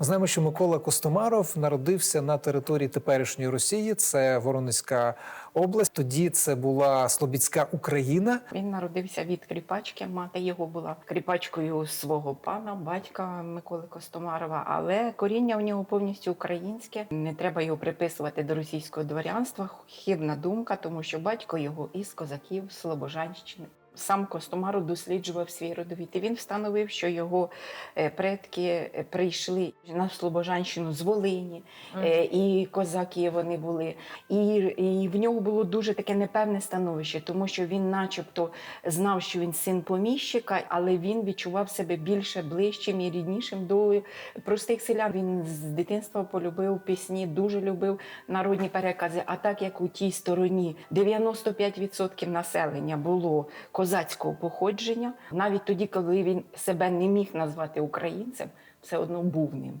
Ми знаємо, що Микола Костомаров народився на території теперішньої Росії. Це Воронезька область. Тоді це була Слобідська Україна. Він народився від кріпачки. Мати його була кріпачкою свого пана, батька Миколи Костомарова. Але коріння в нього повністю українське. Не треба його приписувати до російського дворянства. Хибна думка, тому що батько його із козаків Слобожанщини. Сам Костомаров досліджував свій родовід. І він встановив, що його е, предки е, прийшли на Слобожанщину з Волині, е, і козаки вони були. І, і в нього було дуже таке непевне становище, тому що він, начебто, знав, що він син поміщика, але він відчував себе більше ближчим і ріднішим до простих селян. Він з дитинства полюбив пісні, дуже любив народні перекази. А так як у тій стороні 95% населення було козацького походження, навіть тоді, коли він себе не міг назвати українцем, все одно був ним.